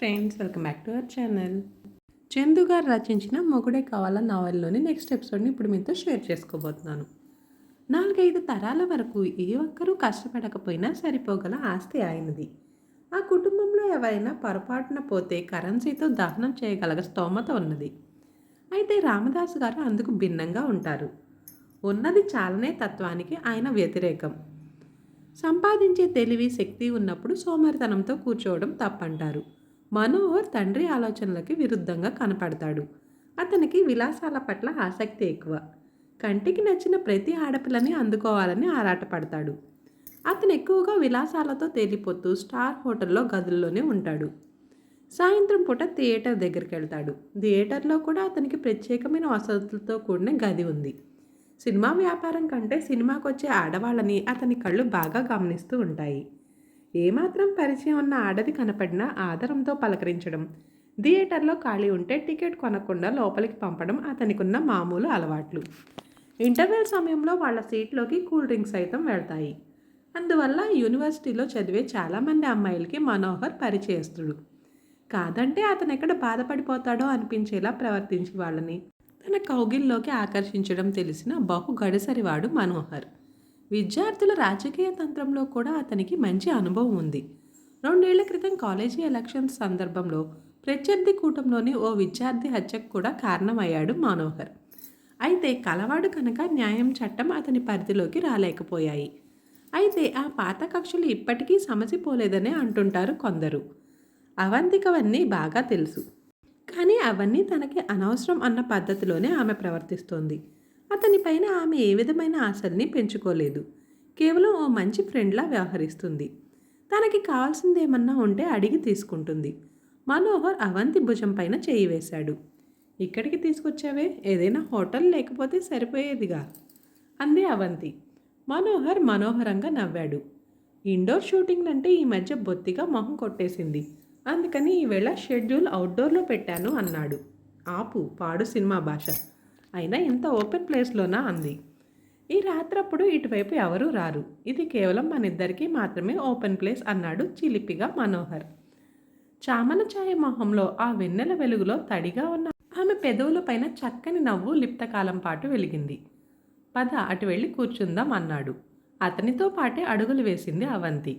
Friends welcome back to our channel. Chandu గారు రచించిన మొగుడే కావాల నావెల్లోని నెక్స్ట్ ఎపిసోడ్ని ఇప్పుడు మీతో షేర్ చేసుకోబోతున్నాను. నాలుగైదు తరాల వరకు ఏ ఒక్కరూ కష్టపడకపోయినా సరిపోగల ఆస్తి ఆయనది. ఆ కుటుంబంలో ఎవరైనా పొరపాటున పోతే కరెన్సీతో దహనం చేయగలగ స్తోమత ఉన్నది. అయితే రామదాసు గారు అందుకు భిన్నంగా ఉంటారు. ఉన్నది చాలనే తత్వానికి ఆయన వ్యతిరేకం. సంపాదించే తెలివి శక్తి ఉన్నప్పుడు సోమరితనంతో కూర్చోవడం తప్పంటారు. మనోహర్ తండ్రి ఆలోచనలకి విరుద్ధంగా కనపడతాడు. అతనికి విలాసాల పట్ల ఆసక్తి ఎక్కువ. కంటికి నచ్చిన ప్రతి ఆడపిల్లని అందుకోవాలని ఆరాటపడతాడు. అతను ఎక్కువగా విలాసాలతో తేలిపోతూ స్టార్ హోటల్లో గదుల్లోనే ఉంటాడు. సాయంత్రం పూట థియేటర్ దగ్గరికి వెళ్తాడు. థియేటర్లో కూడా అతనికి ప్రత్యేకమైన వసతులతో కూడిన గది ఉంది. సినిమా వ్యాపారం కంటే సినిమాకు వచ్చే ఆడవాళ్ళని అతని కళ్ళు బాగా గమనిస్తూ ఉంటాయి. ఏమాత్రం పరిచయం ఉన్న ఆడది కనపడినా ఆదరంతో పలకరించడం. థియేటర్లో ఖాళీ ఉంటే టికెట్ కొనకుండా లోపలికి పంపడం అతనికున్న మామూలు అలవాట్లు. ఇంటర్వెల్ సమయంలో వాళ్ళ సీట్లోకి కూల్ డ్రింక్స్ సైతం వెళ్తాయి. అందువల్ల యూనివర్సిటీలో చదివే చాలామంది అమ్మాయిలకి మనోహర్ పరిచయస్తుడు. కాదంటే అతను ఎక్కడ బాధపడిపోతాడో అనిపించేలా ప్రవర్తించి వాళ్ళని తన కౌగిల్లోకి ఆకర్షించడం తెలిసిన బహు గడిసరివాడు మనోహర్. విద్యార్థుల రాజకీయ తంత్రంలో కూడా అతనికి మంచి అనుభవం ఉంది. రెండేళ్ళ క్రితం కాలేజీ ఎలక్షన్స్ సందర్భంలో ప్రత్యర్థి కూటంలోని ఓ విద్యార్థి హత్యకు కూడా కారణమయ్యాడు మనోహర్. అయితే కలవాడు కనుక న్యాయం చట్టం అతని పరిధిలోకి రాలేకపోయాయి. అయితే ఆ పాత కక్షలు ఇప్పటికీ సమసిపోలేదనే అంటుంటారు కొందరు. అవంతికవన్నీ బాగా తెలుసు. కానీ అవన్నీ తనకి అనవసరం అన్న పద్ధతిలోనే ఆమె ప్రవర్తిస్తోంది. అతనిపైన ఆమె ఏ విధమైన ఆశల్ని పెంచుకోలేదు. కేవలం ఓ మంచి ఫ్రెండ్లా వ్యవహరిస్తుంది. తనకి కావాల్సిందేమన్నా ఉంటే అడిగి తీసుకుంటుంది. మనోహర్ అవంతి భుజం పైన చేయి వేశాడు. ఇక్కడికి తీసుకొచ్చావే? ఏదైనా హోటల్ లేకపోతే సరిపోయేదిగా? అంది అవంతి. మనోహర్ మనోహరంగా నవ్వాడు. ఇండోర్ షూటింగ్ అంటే ఈ మధ్య బొత్తిగా మొహం కొట్టేసింది. అందుకని ఈవేళ షెడ్యూల్ అవుట్డోర్లో పెట్టాను అన్నాడు. ఆపు పాడు సినిమా భాష. అయినా ఇంత ఓపెన్ ప్లేస్లోనా అంది. ఈ రాత్రప్పుడు ఇటువైపు ఎవరూ రారు. ఇది కేవలం మన ఇద్దరికీ మాత్రమే ఓపెన్ ప్లేస్ అన్నాడు చిలిపిగా మనోహర్. చామన ఛాయ మొహంలో ఆ వెన్నెల వెలుగులో తడిగా ఉన్న ఆమె పెదవులపైన చక్కని నవ్వు లిప్తకాలం పాటు వెలిగింది. పద అటు వెళ్ళి కూర్చుందాం అన్నాడు. అతనితో పాటే అడుగులు వేసింది అవంతి.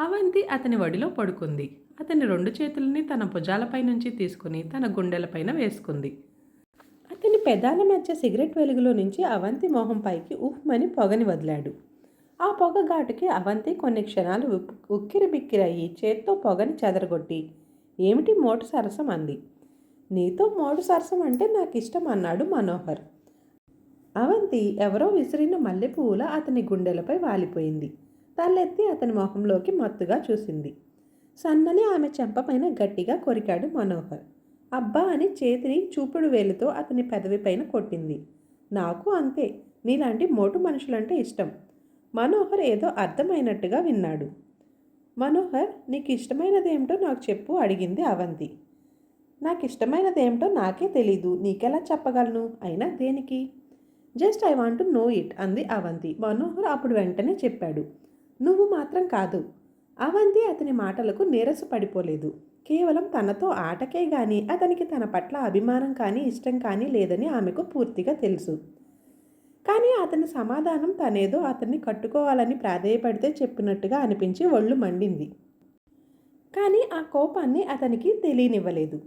అవంతి అతని వడిలో పడుకుంది. అతని రెండు చేతులని తన భుజాలపై నుంచి తీసుకుని తన గుండెలపైన వేసుకుంది. పెదాల మధ్య సిగరెట్ వెలుగులో నుంచి అవంతి మొహం పైకి ఉహ్మని పొగని వదిలాడు. ఆ పొగ ఘాటుకి అవంతి కొన్ని క్షణాలు ఉక్కిరి బిక్కిరయ్యి చేత్తో పొగని చెదరగొట్టి ఏమిటి మోటు సరసం? అంది. నీతో మోటు సరసం అంటే నాకు ఇష్టం అన్నాడు మనోహర్. అవంతి ఎవరో విసిరిన మల్లెపూల అతని గుండెలపై వాలిపోయింది. తలెత్తి అతని మొహంలోకి మత్తుగా చూసింది. సన్నని ఆమె చెంపపైన గట్టిగా కొరికాడు మనోహర్. అబ్బా అని చేతిని చూపుడు వేలుతో అతని పెదవి పైన కొట్టింది. నాకు అంతే. నీలాంటి మోటు మనుషులంటే ఇష్టం. మనోహర్ ఏదో అర్థమైనట్టుగా విన్నాడు. మనోహర్ నీకు ఇష్టమైనదేమిటో నాకు చెప్పు అడిగింది అవంతి. నాకు ఇష్టమైనదేమిటో నాకే తెలీదు. నీకెలా చెప్పగలను? అయినా దేనికి? Just I want to know it అంది అవంతి. మనోహర్ అప్పుడు వెంటనే చెప్పాడు. నువ్వు మాత్రం కాదు. అవంతి అతని మాటలకు నీరస పడిపోలేదు కేవలం తనతో ఆటకే గాని అతనికి తన పట్ల అభిమానం కానీ ఇష్టం కానీ లేదని ఆమెకు పూర్తిగా తెలుసు. కానీ అతని సమాధానం తనేదో అతన్ని కట్టుకోవాలని ప్రాధేయపడితే చెప్పినట్టుగా అనిపించి ఒళ్ళు మండింది. కానీ ఆ కోపాన్ని అతనికి తెలియనివ్వలేదు.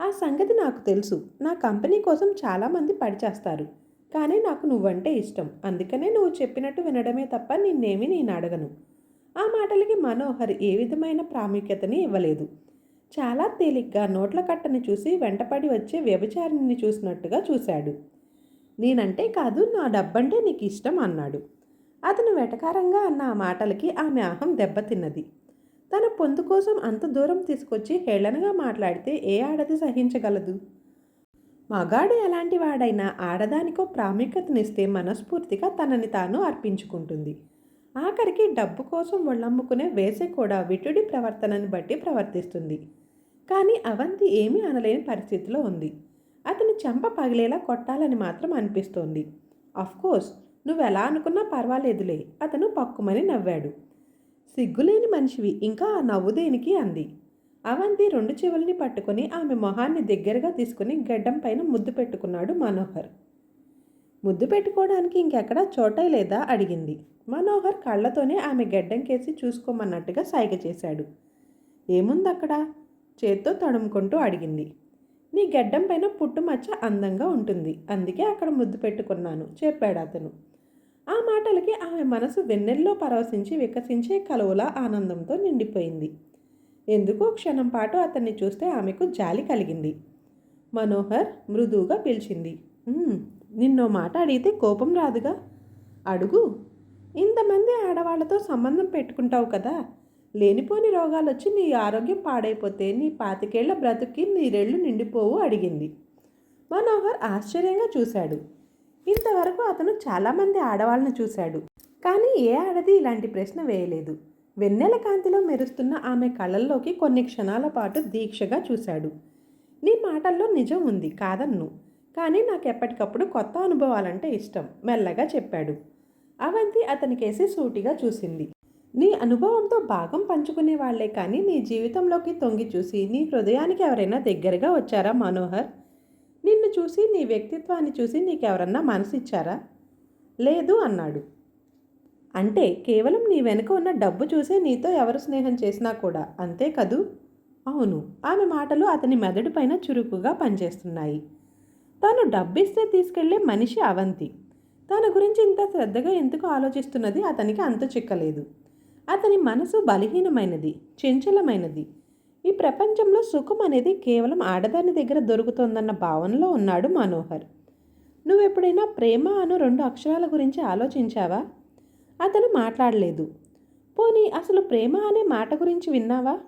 ఆ సంగతి నాకు తెలుసు. నా కంపెనీ కోసం చాలామంది పడిచేస్తారు కానీ నాకు నువ్వంటే ఇష్టం. అందుకనే నువ్వు చెప్పినట్టు వినడమే తప్ప నిన్నేమి నేను అడగను. ఆ మాటలకి మనోహర్ ఏ విధమైన ప్రాముఖ్యతని ఇవ్వలేదు. చాలా తేలిగ్గా నోట్ల కట్టని చూసి వెంటపడి వచ్చే వ్యభిచారిని చూసినట్టుగా చూశాడు. నేనంటే కాదు నా డబ్బంటే నీకు ఇష్టం అన్నాడు. అతను వెటకారంగా అన్న ఆ మాటలకి ఆమె అహం దెబ్బతిన్నది. తన పొందు కోసం అంత దూరం తీసుకొచ్చి హేళనగా మాట్లాడితే ఏ ఆడది సహించగలదు? మగాడు ఎలాంటి వాడైనా ఆడదానికో ప్రాముఖ్యతనిస్తే మనస్ఫూర్తిగా తనని తాను అర్పించుకుంటుంది. ఆఖరికి డబ్బు కోసం ఒళ్ళమ్ముకునే వేసే కూడా విటుడి ప్రవర్తనని బట్టి ప్రవర్తిస్తుంది. కానీ అవంతి ఏమీ అనలేని పరిస్థితిలో ఉంది. అతని చెంప పగిలేలా కొట్టాలని మాత్రం అనిపిస్తోంది. కోర్స్ నువ్వు ఎలా అనుకున్నా పర్వాలేదులే అతను పక్కుమని నవ్వాడు. సిగ్గులేని మనిషివి ఇంకా ఆ నవ్వు దేనికి అంది. అవంతి రెండు చెవుల్ని పట్టుకొని ఆమె మొహాన్ని దగ్గరగా తీసుకుని గడ్డం పైన ముద్దు పెట్టుకున్నాడు మనోహర్. ముద్దు పెట్టుకోవడానికి ఇంకెక్కడా చోటే లేదా? అడిగింది. మనోహర్ కళ్ళతోనే ఆమె గడ్డం కేసి చూసుకోమన్నట్టుగా సైగ చేశాడు. ఏముందక్కడ? చేత్తో తడుముకుంటూ అడిగింది. నీ గడ్డం పైన పుట్టు మచ్చ అందంగా ఉంటుంది. అందుకే అక్కడ ముద్దు పెట్టుకున్నాను చెప్పాడు అతను. ఆ మాటలకి ఆమె మనసు వెన్నెల్లో పరవశించి వికసించే కలువల ఆనందంతో నిండిపోయింది. ఎందుకో క్షణం పాటు అతన్ని చూస్తే ఆమెకు జాలి కలిగింది. మనోహర్ మృదువుగా పిలిచింది. నిన్నో మాట అడిగితే కోపం రాదుగా? అడుగు. ఇంతమంది ఆడవాళ్ళతో సంబంధం పెట్టుకుంటావు కదా లేనిపోని రోగాలు వచ్చి నీ ఆరోగ్యం పాడైపోతే నీ పాతికేళ్ళ బ్రతుక్కి నీరెళ్ళు నిండిపోవు అడిగింది. మనోహర్ ఆశ్చర్యంగా చూశాడు. ఇంతవరకు అతను చాలామంది ఆడవాళ్ళను చూశాడు. కానీ ఏ ఆడది ఇలాంటి ప్రశ్న వేయలేదు. వెన్నెల కాంతిలో మెరుస్తున్న ఆమె కళ్ళల్లోకి కొన్ని క్షణాల పాటు దీక్షగా చూశాడు. నీ మాటల్లో నిజం ఉంది కాదన్ను. కానీ నాకు ఎప్పటికప్పుడు కొత్త అనుభవాలంటే ఇష్టం మెల్లగా చెప్పాడు. అవంతి అతనికేసి సూటిగా చూసింది. నీ అనుభవంతో భాగం పంచుకునే వాళ్ళే కానీ నీ జీవితంలోకి తొంగి చూసి నీ హృదయానికి ఎవరైనా దగ్గరగా వచ్చారా మనోహర్? నిన్ను చూసి నీ వ్యక్తిత్వాన్ని చూసి నీకెవరన్నా మనసిచ్చారా? లేదు అన్నాడు. అంటే కేవలం నీ వెనుక ఉన్న డబ్బు చూసే నీతో ఎవరు స్నేహం చేసినా కూడా అంతే కదూ? అవును ఆమె మాటలు అతని మెదడు పైన చురుకుగా పనిచేస్తున్నాయి. తాను డబ్బిస్తే తీసుకెళ్ళే మనిషి అవంతి. తన గురించి ఇంత శ్రద్ధగా ఎందుకు ఆలోచిస్తున్నది అతనికి అంతు చిక్కలేదు. అతని మనసు బలహీనమైనది చంచలమైనది. ఈ ప్రపంచంలో సుఖం అనేది కేవలం ఆడదాని దగ్గర దొరుకుతోందన్న భావనలో ఉన్నాడు మనోహర్. నువ్వెప్పుడైనా ప్రేమ అను రెండు అక్షరాల గురించి ఆలోచించావా? అతను మాట్లాడలేదు. పోనీ అసలు ప్రేమ అనే మాట గురించి విన్నావా?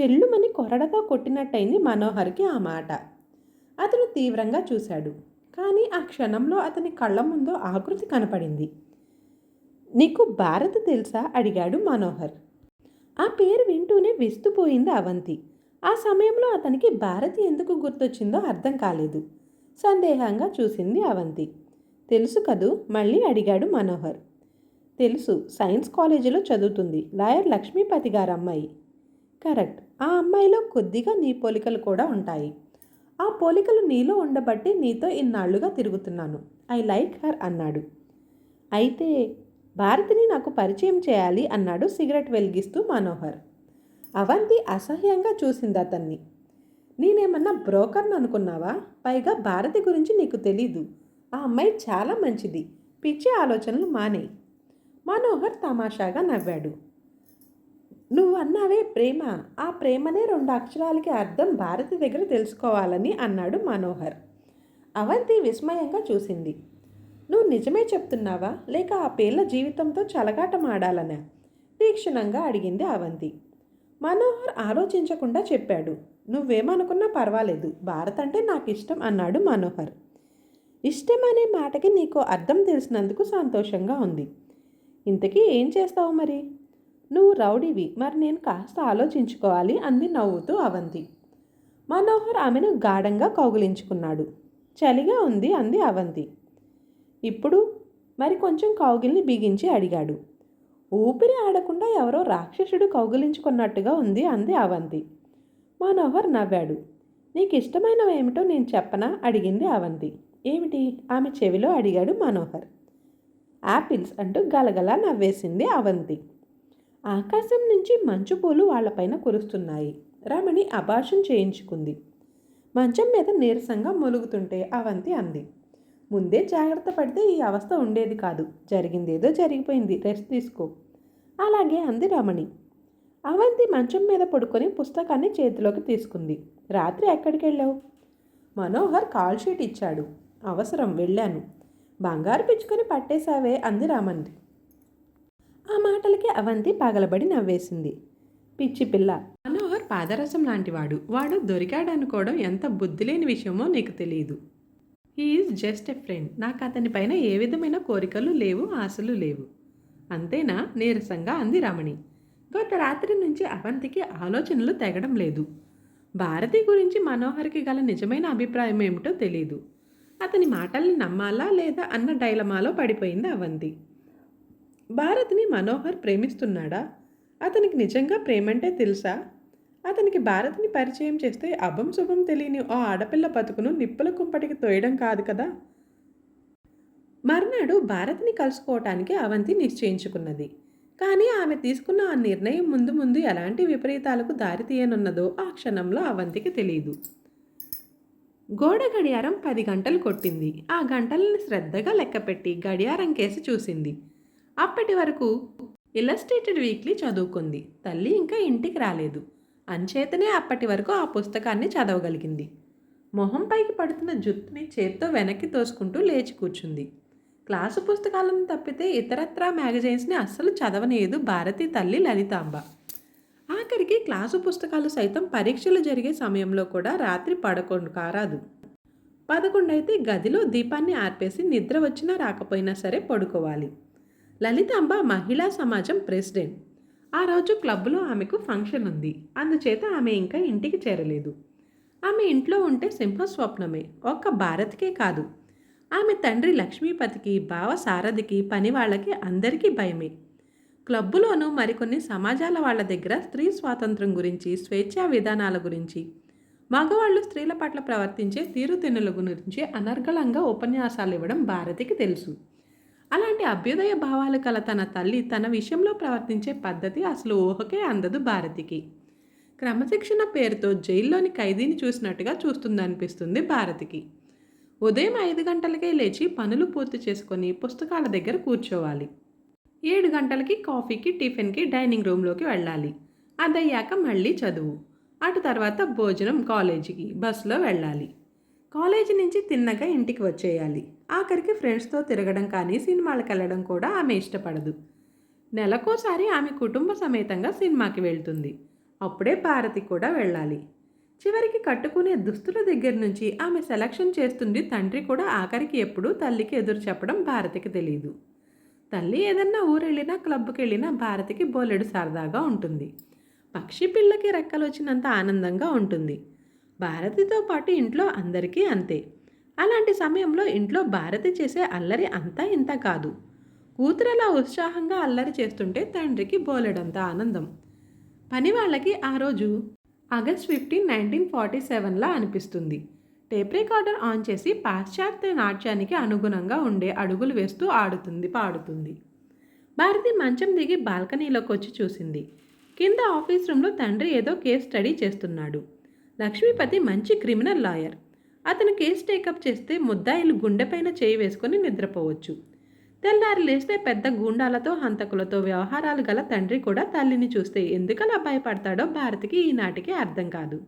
చెల్లుమని కొరడతో కొట్టినట్టయింది మనోహర్కి ఆ మాట. అతను తీవ్రంగా చూశాడు. కానీ ఆ క్షణంలో అతని కళ్ళ ముందు ఆకృతి కనపడింది. నీకు భారత్ తెలుసా? అడిగాడు మనోహర్. ఆ పేరు వింటూనే విస్తుపోయింది అవంతి. ఆ సమయంలో అతనికి భారతి ఎందుకు గుర్తొచ్చిందో అర్థం కాలేదు. సందేహంగా చూసింది అవంతి. తెలుసు కదూ? మళ్ళీ అడిగాడు మనోహర్. తెలుసు. సైన్స్ కాలేజీలో చదువుతుంది. లాయర్ లక్ష్మీపతి గారు అమ్మాయి కరెక్ట్. ఆ అమ్మాయిలో కొద్దిగా నీ పోలికలు కూడా ఉంటాయి. ఆ పోలికలు నీలో ఉండబట్టి నీతో ఇన్నాళ్ళుగా తిరుగుతున్నాను. ఐ లైక్ హర్ అన్నాడు. అయితే భారతిని నాకు పరిచయం చేయాలి అన్నాడు సిగరెట్ వెలిగిస్తూ మనోహర్. అవంతి అసహ్యంగా చూసింది అతన్ని. నేనేమన్నా బ్రోకర్ను అనుకున్నావా? పైగా భారతి గురించి నీకు తెలీదు. ఆ అమ్మాయి చాలా మంచిది. పిచ్చి ఆలోచనలు మానేయి. మనోహర్ తమాషాగా నవ్వాడు. నువ్వు అన్నావే ప్రేమ. ఆ ప్రేమనే రెండు అక్షరాలకి అర్థం భారతి దగ్గర తెలుసుకోవాలని అన్నాడు మనోహర్. అవంతి విస్మయంగా చూసింది. నువ్వు నిజమే చెప్తున్నావా? లేక ఆ పేర్ల జీవితంతో చలగాటమాడాలనా? తీక్షణంగా అడిగింది అవంతి. మనోహర్ ఆలోచించకుండా చెప్పాడు. నువ్వేమనుకున్నా పర్వాలేదు. భారత్ అంటే నాకు ఇష్టం అన్నాడు మనోహర్. ఇష్టం అనే మాటకి నీకు అర్థం తెలిసినందుకు సంతోషంగా ఉంది. ఇంతకీ ఏం చేస్తావు మరి? నువ్వు రౌడీవి. మరి నేను కాస్త ఆలోచించుకోవాలి అంది నవ్వుతూ అవంతి. మనోహర్ ఆమెను గాఢంగా కౌగిలించుకున్నాడు. చలిగా ఉంది అంది అవంతి. ఇప్పుడు మరి కొంచెం కౌగిల్ని బిగించి అడిగాడు. ఊపిరి ఆడకుండా ఎవరో రాక్షసుడు కౌగిలించుకున్నట్టుగా ఉంది అంది అవంతి. మనోహర్ నవ్వాడు. నీకు ఇష్టమైనవేమిటో నేను చెప్పనా? అడిగింది అవంతి. ఏమిటి? ఆమె చెవిలో అడిగాడు మనోహర్. యాపిల్స్ అంటూ గలగలా నవ్వేసింది అవంతి. ఆకాశం నుంచి మంచు పూలు వాళ్ళపైన కురుస్తున్నాయి. రమణి అభాషం చేయించుకుంది. మంచం మీద నీరసంగా మొలుగుతుంటే అవంతి అంది. ముందే జాగ్రత్త పడితే ఈ అవస్థ ఉండేది కాదు. జరిగిందేదో జరిగిపోయింది. రెస్ట్ తీసుకో. అలాగే అంది రమణి. అవంతి మంచం మీద పడుకొని పుస్తకాన్ని చేతిలోకి తీసుకుంది. రాత్రి ఎక్కడికి వెళ్ళావు మనోహర్ కాల్ షీట్ ఇచ్చాడు. అవసరం వెళ్ళాను. బంగారు పిచ్చుకొని పట్టేశావే అంది రామంది ఆ మాటలకి అవంతి పగలబడి నవ్వేసింది. పిచ్చి పిల్ల. మనోహర్ పాదరసం లాంటివాడు. వాడు దొరికాడనుకోవడం ఎంత బుద్ధి లేని విషయమో నీకు తెలియదు ఈజ్ జస్ట్ ఎ ఫ్రెండ్ నాకు అతని పైన ఏ విధమైన కోరికలు లేవు ఆశలు లేవు. అంతేనా? నీరసంగా అంది రమణి. గత రాత్రి నుంచి అవంతికి ఆలోచనలు తెగడం లేదు. భారతి గురించి మనోహర్కి గల నిజమైన అభిప్రాయం ఏమిటో తెలియదు అతని మాటల్ని నమ్మాలా లేదా అన్న డైలమాలో పడిపోయింది అవంతి. భారత్ని మనోహర్ ప్రేమిస్తున్నాడా? అతనికి నిజంగా ప్రేమంటే తెలుసా? అతనికి భారత్ని పరిచయం చేస్తే అభం శుభం తెలియని ఆ ఆడపిల్ల బతుకును నిప్పుల కుంపటికి తోయడం కాదు కదా? మర్నాడు భారత్ని కలుసుకోవటానికి అవంతి నిశ్చయించుకున్నది. కానీ ఆమె తీసుకున్న ఆ నిర్ణయం ముందు ముందు ఎలాంటి విపరీతాలకు దారి తీయనున్నదో ఆ క్షణంలో అవంతికి తెలియదు గోడ గడియారం పది గంటలు కొట్టింది. ఆ గంటలను శ్రద్ధగా లెక్కపెట్టి గడియారం కేసి చూసింది. అప్పటి వరకు ఇలస్ట్రేటెడ్ వీక్లీ చదువుకుంది. తల్లి ఇంకా ఇంటికి రాలేదు. అంచేతనే అప్పటి వరకు ఆ పుస్తకాన్ని చదవగలిగింది. మొహం పైకి పడుతున్న జుట్టుని చేత్తో వెనక్కి తోసుకుంటూ లేచి కూర్చుంది. క్లాసు పుస్తకాలను తప్పితే ఇతరత్రా మ్యాగజైన్స్ని అస్సలు చదవనేదు భారతి తల్లి లలితాంబ. ఆఖరికి క్లాసు పుస్తకాలు సైతం పరీక్షలు జరిగే సమయంలో కూడా రాత్రి పడకొండు కారాదు. పదకొండైతే గదిలో దీపాన్ని ఆర్పేసి నిద్ర వచ్చినా రాకపోయినా సరే పడుకోవాలి. లలితాంబ మహిళా సమాజం ప్రెసిడెంట్. ఆ రోజు క్లబ్లో ఆమెకు ఫంక్షన్ ఉంది. అందుచేత ఆమె ఇంకా ఇంటికి చేరలేదు. ఆమె ఇంట్లో ఉంటే సింహ స్వప్నమే ఒక్క భారత్కే కాదు. ఆమె తండ్రి లక్ష్మీపతికి బావ సారథికి పని వాళ్ళకి అందరికీ భయమే. క్లబ్బులోనూ మరికొన్ని సమాజాల వాళ్ళ దగ్గర స్త్రీ స్వాతంత్రం గురించి స్వేచ్ఛా విధానాల గురించి మగవాళ్ళు స్త్రీల పట్ల ప్రవర్తించే తీరుతెన్నుల గురించి అనర్గళంగా ఉపన్యాసాలు ఇవ్వడం భారతికి తెలుసు. అలాంటి అభ్యుదయ భావాలు కల తన తల్లి తన విషయంలో ప్రవర్తించే పద్ధతి అసలు ఊహకే అందదు భారతికి. క్రమశిక్షణ పేరుతో జైల్లోని ఖైదీని చూసినట్టుగా చూస్తుందనిపిస్తుంది భారతికి. ఉదయం ఐదు గంటలకే లేచి పనులు పూర్తి చేసుకొని పుస్తకాల దగ్గర కూర్చోవాలి. ఏడు గంటలకి కాఫీకి టిఫిన్కి డైనింగ్ రూమ్లోకి వెళ్ళాలి. అదయ్యాక మళ్ళీ చదువు. అటు తర్వాత భోజనం కాలేజీకి బస్సులో వెళ్ళాలి. కాలేజీ నుంచి తిన్నగా ఇంటికి వచ్చేయాలి. ఆఖరికి ఫ్రెండ్స్తో తిరగడం కానీ సినిమాలకు వెళ్ళడం కూడా ఆమె ఇష్టపడదు. నెలకోసారి ఆమె కుటుంబ సమేతంగా సినిమాకి వెళ్తుంది. అప్పుడే భారతి కూడా వెళ్ళాలి. చివరికి కట్టుకునే దుస్తుల దగ్గర నుంచి ఆమె సెలక్షన్ చేస్తుంది తండ్రి కూడా ఆఖరికి ఎప్పుడూ తల్లికి ఎదురు చెప్పడం భారతికి తెలియదు తల్లి ఏదన్నా ఊరెళ్ళినా క్లబ్కి వెళ్ళినా భారతికి బోలెడు సరదాగా ఉంటుంది. పక్షి పిల్లకి రెక్కలు వచ్చినంత ఆనందంగా ఉంటుంది. భారతితో పాటు ఇంట్లో అందరికీ అంతే. అలాంటి సమయంలో ఇంట్లో భారతి చేసే అల్లరి అంతా ఇంత కాదు. కూతురలా ఉత్సాహంగా అల్లరి చేస్తుంటే తండ్రికి బోలెడంత ఆనందం. పని వాళ్ళకి ఆ రోజు ఆగస్ట్ ఫిఫ్టీన్ నైన్టీన్ ఫార్టీ సెవెన్లా అనిపిస్తుంది. టేప్ రికార్డర్ ఆన్ చేసి పాశ్చాత్య నాట్యానికి అనుగుణంగా ఉండే అడుగులు వేస్తూ ఆడుతుంది పాడుతుంది. భారతి మంచం దిగి బాల్కనీలోకి వచ్చి చూసింది. కింద ఆఫీస్ రూమ్లో తండ్రి ఏదో కేస్ స్టడీ చేస్తున్నాడు. లక్ష్మీపతి మంచి క్రిమినల్ లాయర్. అతను కేసు టేకప్ చేస్తే ముద్దాయిలు గుండెపైన చేయి వేసుకొని నిద్రపోవచ్చు. తెల్లారి లేస్తే పెద్ద గూండాలతో హంతకులతో వ్యవహారాలు గల తండ్రి కూడా తల్లిని చూస్తే ఎందుకలా భయపడతాడో భారతికి ఈనాటికి అర్థం కాదు.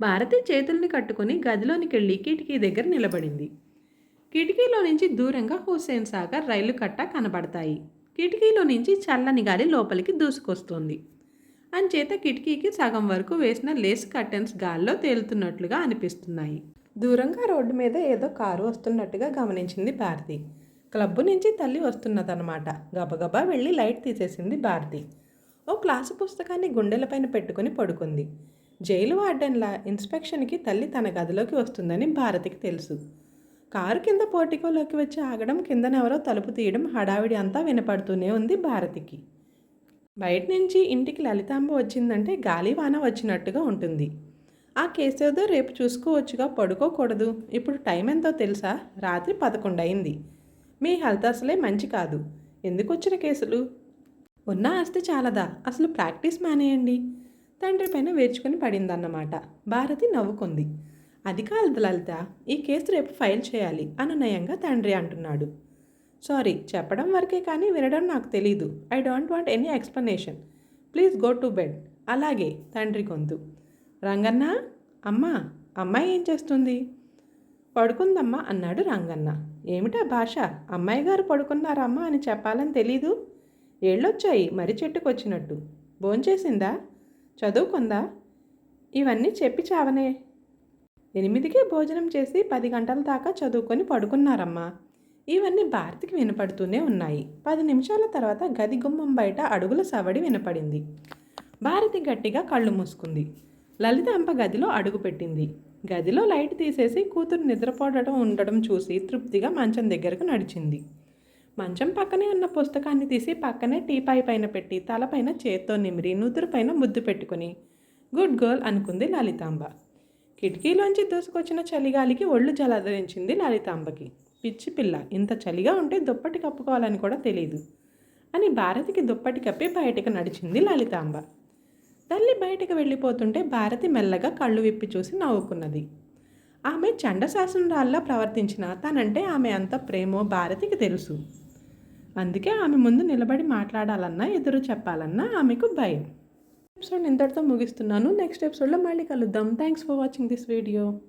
భారతి చేతుల్ని కట్టుకుని గదిలోనికి వెళ్ళి కిటికీ దగ్గర నిలబడింది. కిటికీలో నుంచి దూరంగా హుస్సేన్ సాగర్ రైలు కట్ట కనబడతాయి. కిటికీలో నుంచి చల్లని గాలి లోపలికి దూసుకొస్తుంది. అంచేత కిటికీకి సగం వరకు వేసిన లేస్ కర్టెన్స్ గాల్లో తేలుతున్నట్లుగా అనిపిస్తున్నాయి. దూరంగా రోడ్డు మీద ఏదో కారు వస్తున్నట్టుగా గమనించింది భారతి. క్లబ్బు నుంచి తల్లి వస్తున్నదన్నమాట. గబగబా వెళ్ళి లైట్ తీసేసింది భారతి. ఓ క్లాసు పుస్తకాన్ని గుండెలపైన పెట్టుకుని పడుకుంది. జైలు వార్డెన్లా ఇన్స్పెక్షన్కి తల్లి తన గదిలోకి వస్తుందని భారతికి తెలుసు. కారు కింద పోర్టికోలోకి వచ్చి ఆగడం కిందనెవరో తలుపు తీయడం హడావిడి అంతా వినపడుతూనే ఉంది భారతికి. బయట నుంచి ఇంటికి లలితాంబ వచ్చిందంటే గాలివాన వచ్చినట్టుగా ఉంటుంది. ఆ కేసేదో రేపు చూసుకోవచ్చుగా పడుకోకూడదు. ఇప్పుడు టైం ఎంతో తెలుసా? రాత్రి పదకొండు అయింది మీ హెల్త్ అసలే మంచి కాదు. ఎందుకు వచ్చిన కేసులు? ఉన్న ఆస్తి చాలదా? అసలు ప్రాక్టీస్ మానేయండి. తండ్రి పైన వేర్చుకొని పడిందన్నమాట. భారతి నవ్వుకుంది. అది కాదు లలిత ఈ కేసు రేపు ఫైల్ చేయాలి అనునయంగా తండ్రి అంటున్నాడు. సారీ చెప్పడం వరకే కానీ వినడం నాకు తెలీదు. I don't want any explanation. Please go to bed. అలాగే తండ్రి గొంతు. రంగన్న అమ్మా అమ్మాయి ఏం చేస్తుంది? పడుకుందమ్మా అన్నాడు రంగన్న. ఏమిటా భాష? అమ్మాయి గారు పడుకున్నారమ్మా అని చెప్పాలని తెలీదు? ఏళ్ళొచ్చాయి మరి చెట్టుకొచ్చినట్టు. భోంచేసిందా? చదువుకుందా? ఇవన్నీ చెప్పి చావనే. ఎనిమిదికే భోజనం చేసి పది గంటల దాకా చదువుకొని పడుకున్నారమ్మా. ఇవన్నీ భారతికి వినపడుతూనే ఉన్నాయి. పది నిమిషాల తర్వాత గది గుమ్మం బయట అడుగుల సవడి వినపడింది. భారతి గట్టిగా కళ్ళు మూసుకుంది. లలితాంబ గదిలో అడుగుపెట్టింది గదిలో లైట్ తీసేసి కూతురు నిద్రపోవడం ఉండడం చూసి తృప్తిగా మంచం దగ్గరకు నడిచింది. మంచం పక్కనే ఉన్న పుస్తకాన్ని తీసి పక్కనే టీపాయి పైన పెట్టి తలపైన చేత్తో నిమిరి నుదురుపైన ముద్దు పెట్టుకుని గుడ్ గర్ల్ అనుకుంది లలితాంబ. కిటికీలోంచి దూసుకొచ్చిన చలిగాలికి ఒళ్ళు జలధరించింది లలితాంబకి. పిచ్చి పిల్ల ఇంత చలిగా ఉంటే దుప్పటి కప్పుకోవాలని కూడా తెలియదు అని భారతికి దుప్పటి కప్పి బయటకు నడిచింది లలితాంబ. తల్లి బయటకు వెళ్ళిపోతుంటే భారతి మెల్లగా కళ్ళు విప్పి చూసి నవ్వుకున్నది. ఆమె చండశాసనరాల్లా ప్రవర్తించిన తనంటే ఆమె అంత ప్రేమో భారతికి తెలుసు. అందుకే ఆమె ముందు నిలబడి మాట్లాడాలన్నా ఎదురు చెప్పాలన్నా ఆమెకు భయం. ఎపిసోడ్ ఇంతటితో ముగిస్తున్నాను. నెక్స్ట్ ఎపిసోడ్లో మళ్ళీ కలుద్దాం. Thanks for watching this video